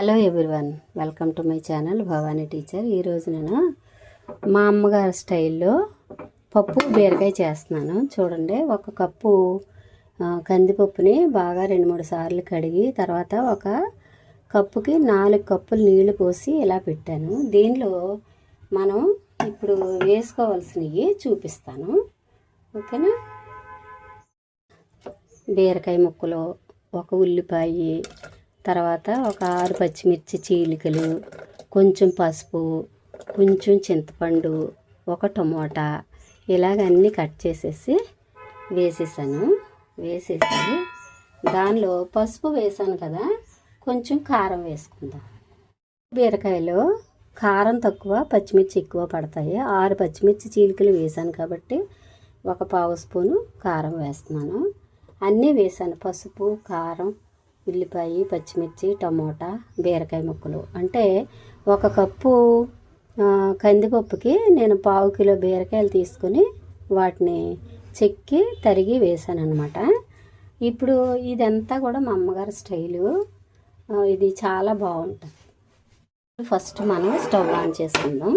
Hello everyone welcome to my channel Bhavani teacher. ఈరోజు నేను మా అమ్మగారి స్టైల్లో పప్పు బీరకాయ చేస్తున్నాను. చూడండి ఒక కప్పు కందిపప్పుని బాగా రెండు మూడు సార్లు కడిగి తర్వాత ఒక కప్పుకి నాలుగు కప్పులు నీళ్ళు పోసి ఇలా పెట్టాను. దీనిలో మనం ఇప్పుడు వేసుకోవాల్సినవి చూపిస్తాను. ఓకేనా? బీరకాయ ముక్కలు ఒక ఉల్లిపాయ తర్వాత ఒక ఆరు పచ్చిమిర్చి చీలికలు కొంచెం పసుపు కొంచెం చింతపండు ఒక టమోటా ఇలాగ అన్నీ కట్ చేసేసి వేసేసాను. వేసేసి దానిలో పసుపు వేసాను కదా కొంచెం కారం వేసుకుందాం. బీరకాయలో కారం తక్కువ పచ్చిమిర్చి ఎక్కువ పడతాయి. ఆరు పచ్చిమిర్చి చీలికలు వేసాను కాబట్టి ఒక పావు స్పూను కారం వేస్తున్నాను. అన్నీ వేసాను. పసుపు కారం ఉల్లిపాయ పచ్చిమిర్చి టమోటా బీరకాయ ముక్కలు. అంటే ఒక కప్పు కందిపప్పుకి నేను పావు కిలో బీరకాయలు తీసుకుని వాటిని చెక్కి తరిగి వేసాను అనమాట ఇప్పుడు ఇదంతా కూడా మా అమ్మగారి స్టైలు. ఇది చాలా బాగుంటుంది. ఫస్ట్ మనం స్టవ్ ఆన్ చేసుకుందాం.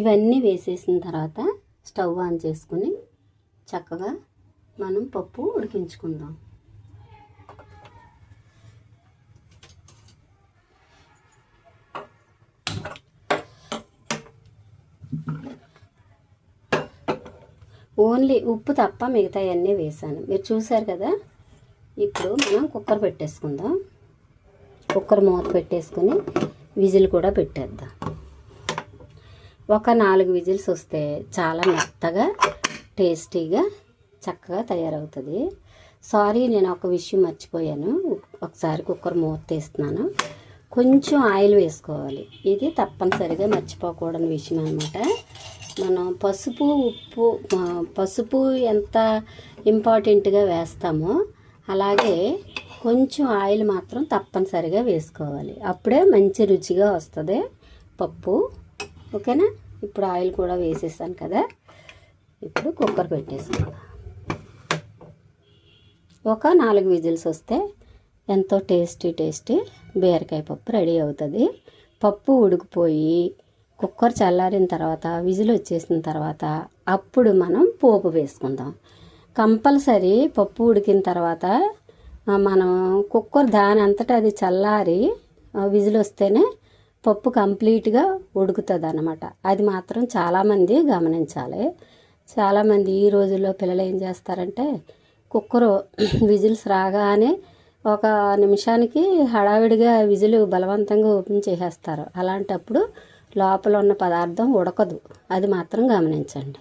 ఇవన్నీ వేసేసిన తర్వాత స్టవ్ ఆన్ చేసుకుని చక్కగా మనం పప్పు ఉడికించుకుందాం. ఓన్లీ ఉప్పు తప్ప మిగతా అన్నీ వేసాను మీరు చూసారు కదా? ఇప్పుడు మనం కుక్కర్ పెట్టేసుకుందాం. కుక్కర్ మూత పెట్టేసుకుని విజిల్ కూడా పెట్టేద్దాం. ఒక నాలుగు విజిల్స్ వస్తే చాలా మెత్తగా టేస్టీగా చక్కగా తయారవుతుంది. సారీ నేను ఒక విషయం మర్చిపోయాను. ఒకసారి కుక్కర్ మూత తీస్తున్నాను. కొంచెం ఆయిల్ వేసుకోవాలి. ఇది తప్పనిసరిగా మర్చిపోకూడని విషయం అనమాట మనం పసుపు ఉప్పు పసుపు ఎంత ఇంపార్టెంట్గా వేస్తామో అలాగే కొంచెం ఆయిల్ మాత్రం తప్పనిసరిగా వేసుకోవాలి. అప్పుడే మంచి రుచిగా వస్తుంది పప్పు. ఓకేనా? ఇప్పుడు ఆయిల్ కూడా వేసేసాను కదా. ఇప్పుడు కుక్కర్ పెట్టేసుకుందాం. ఒక నాలుగు విజిల్స్ వస్తే ఎంతో టేస్టీ టేస్టీ బీరకాయ పప్పు రెడీ అవుతుంది. పప్పు ఉడికిపోయి కుక్కర్ చల్లారిన తర్వాత విజిల్ వచ్చేసిన తర్వాత అప్పుడు మనం పోపు వేసుకుందాం. కంపల్సరీ పప్పు ఉడికిన తర్వాత మనం కుక్కర్ దాని అంతటా అది చల్లారి విజిల్ వస్తేనే పప్పు కంప్లీట్గా ఉడుకుతుంది అన్నమాట అది మాత్రం చాలామంది గమనించాలి. చాలామంది ఈ రోజుల్లో పిల్లలు ఏం చేస్తారంటే కుక్కరు విజిల్స్ రాగానే ఒక నిమిషానికి హడావిడిగా విజిల్ బలవంతంగా ఓపెన్ చేసేస్తారు. అలాంటప్పుడు లోపల ఉన్న పదార్థం ఉడకదు. అది మాత్రం గమనించండి.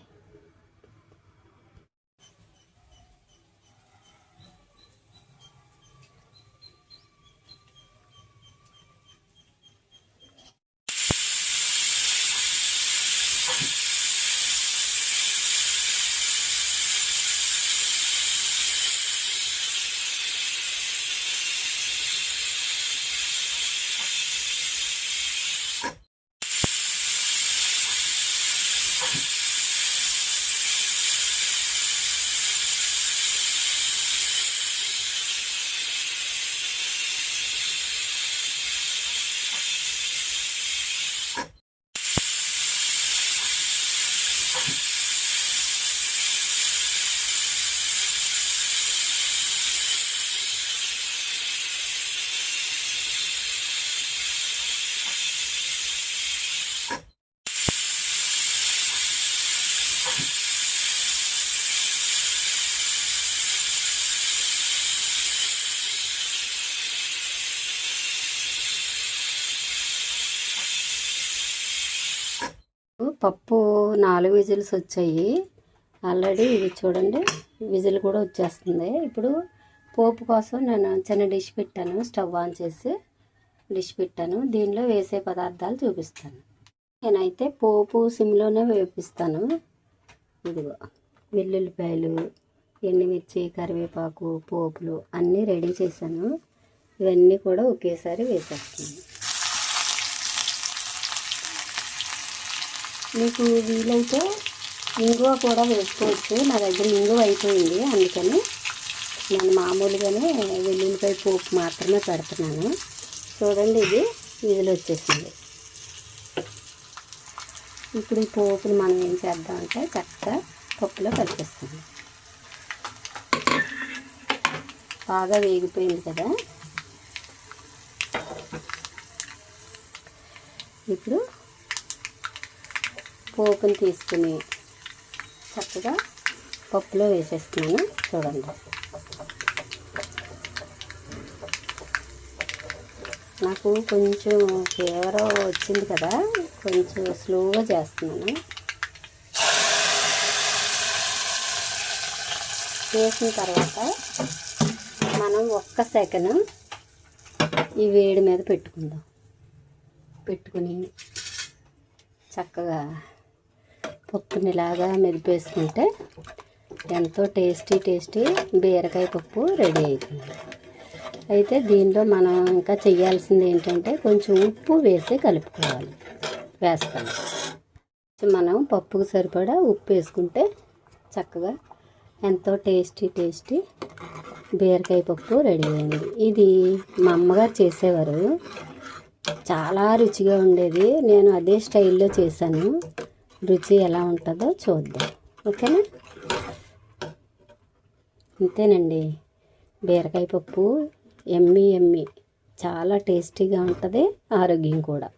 పప్పు నాలుగు విజిల్స్ వచ్చాయి. ఆల్రెడీ ఇది చూడండి విజిల్ కూడా వచ్చేస్తుంది. ఇప్పుడు పోపు కోసం నేను చిన్న డిష్ పెట్టాను స్టవ్ ఆన్ చేసి డిష్ పెట్టాను. దీనిలో వేసే పదార్థాలు చూపిస్తాను. నేనైతే పోపు సిమ్లోనే వేపిస్తాను. ఇదిగో వెల్లుల్లిపాయలు ఎండుమిర్చి కరివేపాకు పోపులు అన్నీ రెడీ చేశాను. ఇవన్నీ కూడా ఒకేసారి వేసేస్తాను. మీకు వీలైతే ఇంగువ కూడా వేసుకోవచ్చు. నా దగ్గర ఇంగువ అయిపోయింది. అందుకని నేను మామూలుగానే వెల్లుల్లిపాయ పోపు మాత్రమే పెడుతున్నాను. చూడండి ఇది వీధిలో వచ్చేసింది. ఇప్పుడు ఈ పోపుని మనం ఏం చేద్దామంటే చక్కగా పప్పులో కలిపిస్తాం బాగా వేగిపోయింది కదా? ఇప్పుడు పోపుని తీసుకుని చక్కగా పప్పులో వేసేస్తున్నాను. చూడండి. నాకు కొంచెం ఫీవర్ వచ్చింది కదా కొంచెం స్లోగా చేస్తున్నాను. చేసిన తర్వాత మనం ఒక్క సెకండ్ ఈ వేడి మీద పెట్టుకుందాం. పెట్టుకుని చక్కగా పప్పునిలాగా మెదిపేసుకుంటే ఎంతో టేస్టీ టేస్టీ బీరకాయ పప్పు రెడీ అవుతుంది అయితే దీనిలో మనం ఇంకా చేయాల్సింది ఏంటంటే కొంచెం ఉప్పు వేసి కలుపుకోవాలి. వేస్తాను. మనం పప్పుకు సరిపడా ఉప్పు వేసుకుంటే చక్కగా ఎంతో టేస్టీ టేస్టీ బీరకాయ పప్పు రెడీ అయింది. ఇది మా అమ్మగారు చేసేవారు. చాలా రుచిగా ఉండేది. నేను అదే స్టైల్లో చేశాను. రుచి ఎలా ఉంటుందో చూద్దాం. ఓకేనా? అంతేనండి బీరకాయ పప్పు ఎమ్మి ఎమ్మి. చాలా టేస్టీగా ఉంటుంది ఆరోగ్యం కూడా.